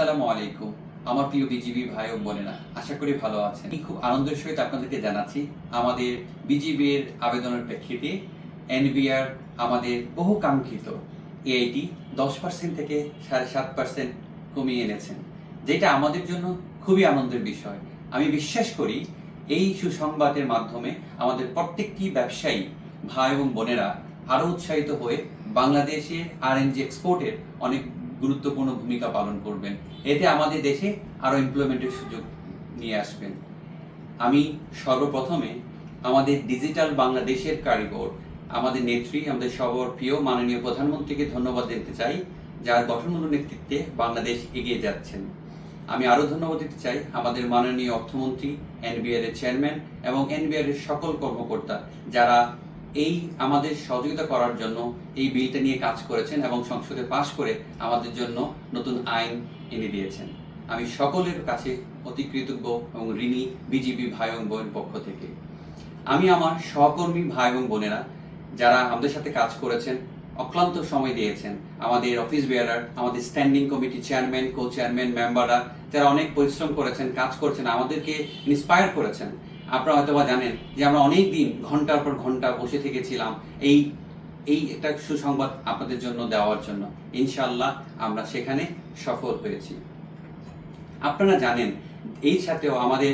আসসালামু আলাইকুম। আমার প্রিয় বিজিবি ভাই ও বোনেরা, আশা করি ভালো আছেন। খুব আনন্দের সহিত আপনাদেরকে জানাচ্ছি, আমাদের বিজিবির আবেদনের প্রেক্ষিতে এনবিআর আমাদের বহু কাঙ্ক্ষিত এআইটি দশ পার্সেন্ট থেকে সাড়ে সাত পার্সেন্ট কমিয়ে এনেছেন, যেটা আমাদের জন্য খুবই আনন্দের বিষয়। আমি বিশ্বাস করি, এই সুসংবাদের মাধ্যমে আমাদের প্রত্যেকটি ব্যবসায়ী ভাই এবং বোনেরা আরও উৎসাহিত হয়ে বাংলাদেশের আরএনজি এক্সপোর্টের অনেক গুরুত্বপূর্ণ ভূমিকা পালন করবেন। এতে আমাদের দেশে আরও এমপ্লয়মেন্টের সুযোগ নিয়ে আসবেন। আমি সর্বপ্রথমে আমাদের ডিজিটাল বাংলাদেশের কারিগর, আমাদের নেত্রী, আমাদের সবর প্রিয় মাননীয় প্রধানমন্ত্রীকে ধন্যবাদ দিতে চাই, যার গঠনমূলক নেতৃত্বে বাংলাদেশ এগিয়ে যাচ্ছেন। আমি আরও ধন্যবাদ দিতে চাই আমাদের মাননীয় অর্থমন্ত্রী এনবিআর এর চেয়ারম্যান এবং এনবিআর এর সকল কর্মকর্তা, যারা এই আমাদের সহযোগিতা করার জন্য এই বিলটা নিয়ে কাজ করেছেন এবং সংসদে পাশ করে আমাদের জন্য নতুন আইন এনে দিয়েছেন। আমি সকলের কাছে অতি কৃতজ্ঞ এবং ঋণী বিজিবি ভাই এবং বোনের পক্ষ থেকে। আমি আমার সহকর্মী ভাই এবং বোনেরা যারা আমাদের সাথে কাজ করেছেন, অক্লান্ত সময় দিয়েছেন, আমাদের অফিস বেয়ারার আমাদের standing committee chairman co chairman মেম্বাররা যারা অনেক পরিশ্রম করেছেন, কাজ করেছেন, আমাদেরকে ইন্সপায়ার করেছেন। আপনারা হয়তো বা জানেন যে আমরা অনেক দিন ঘণ্টার পর ঘণ্টা বসে থেকেছিলাম এই এই একটা সুসংবাদ আপনাদের জন্য দেওয়ার জন্য। ইনশাল্লাহ আমরা সেখানে সফল হয়েছি। আপনারা জানেন, এই সাথেও আমাদের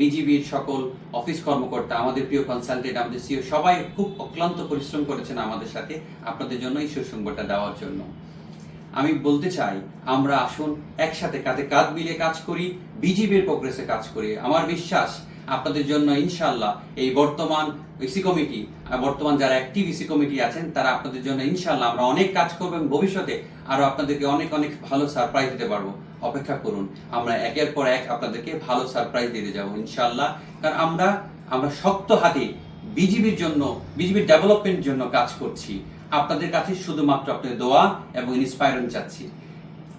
বিজিবির সকল অফিস কর্মকর্তা, আমাদের প্রিয় কনসালটেন্ট আমাদের সিও সবাই খুব অক্লান্ত পরিশ্রম করেছেন আমাদের সাথে আপনাদের জন্য এই সুসংবাদটা দেওয়ার জন্য। আমি বলতে চাই, আমরা আসুন একসাথে কাঁধে কাঁধ মিলিয়ে কাজ করি, বিজিবির প্রোগ্রেসে কাজ করি। আমার বিশ্বাস আপনাদের জন্য ইনশাল্লাহ এই বর্তমান ইসি কমিটি বর্তমান যারা অ্যাক্টিভ ইসি কমিটি আছেন, তারা আপনাদের জন্য ইনশাল্লাহ আমরা অনেক কাজ করব এবং ভবিষ্যতে আরও আপনাদেরকে অনেক অনেক ভালো সারপ্রাইজ দিতে পারব। অপেক্ষা করুন, আমরা একের পর এক আপনাদেরকে ভালো সারপ্রাইজ দিতে যাব ইনশাল্লাহ কারণ আমরা আমরা শক্ত হাতে বিজিবির জন্য, বিজিবির ডেভেলপমেন্টের জন্য কাজ করছি। আপনাদের কাছে শুধুমাত্র আপনাদের দোয়া এবং ইন্সপায়ারেন্স চাচ্ছি।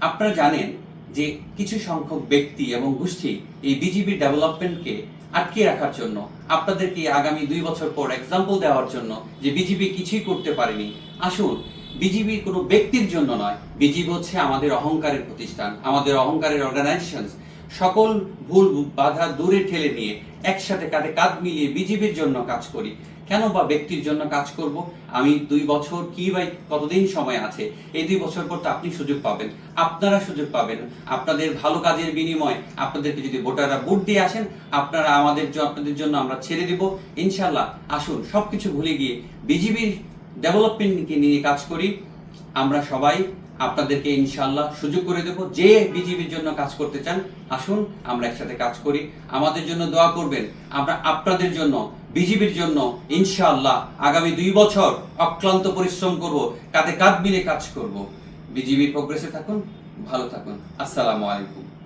আপনারা জানেন যে কিছু সংখ্যক ব্যক্তি এবং গোষ্ঠী এই বিজিবির ডেভেলপমেন্টকে আটকে রাখার জন্য, আপনাদেরকে আগামী দুই বছর পর এক্সাম্পল দেওয়ার জন্য যে বিজিবি কিছুই করতে পারেনি, আসুন বিজিবি কোনো ব্যক্তির জন্য নয় বিজিবি হচ্ছে আমাদের অহংকারের প্রতিষ্ঠান, আমাদের অহংকারের অর্গানাইজেশন সকল ভুল বাধা দূরে ঠেলে নিয়ে একসাথে কাঁধে কাঁধ মিলিয়ে বিজিবির জন্য কাজ করি। কেন বা ব্যক্তির জন্য কাজ করব? আমি দুই বছর কি বা কতদিন সময় আছে? এই দুই বছর পর তো আপনি সুযোগ পাবেন। আপনারা সুযোগ পাবেন। আপনাদের ভালো কাজের বিনিময়ে আপনাদেরকে যদি ভোটাররা ভোট দিয়ে আসেন, আপনারা আমাদের আপনাদের জন্য আমরা ছেড়ে দিব। ইনশাল্লাহ আসুন, সবকিছু ভুলে গিয়ে বিজিবির ডেভেলপমেন্টকে নিয়ে কাজ করি। আমরা সবাই আপনাদেরকে ইনশাল্লাহ সুযোগ করে দেব। যে বিজিবির জন্য কাজ করতে চান, আসুন, আমরা একসাথে কাজ করি। আমাদের জন্য দোয়া করবেন। আমরা আপনাদের জন্য, বিজিবির জন্য ইনশাআল্লাহ আগামী দুই বছর অক্লান্ত পরিশ্রম করব কাঁধে কাঁধ মিলে কাজ করব। বিজিবির প্রোগ্রেসে থাকুন, ভালো থাকুন। আসসালামু আলাইকুম।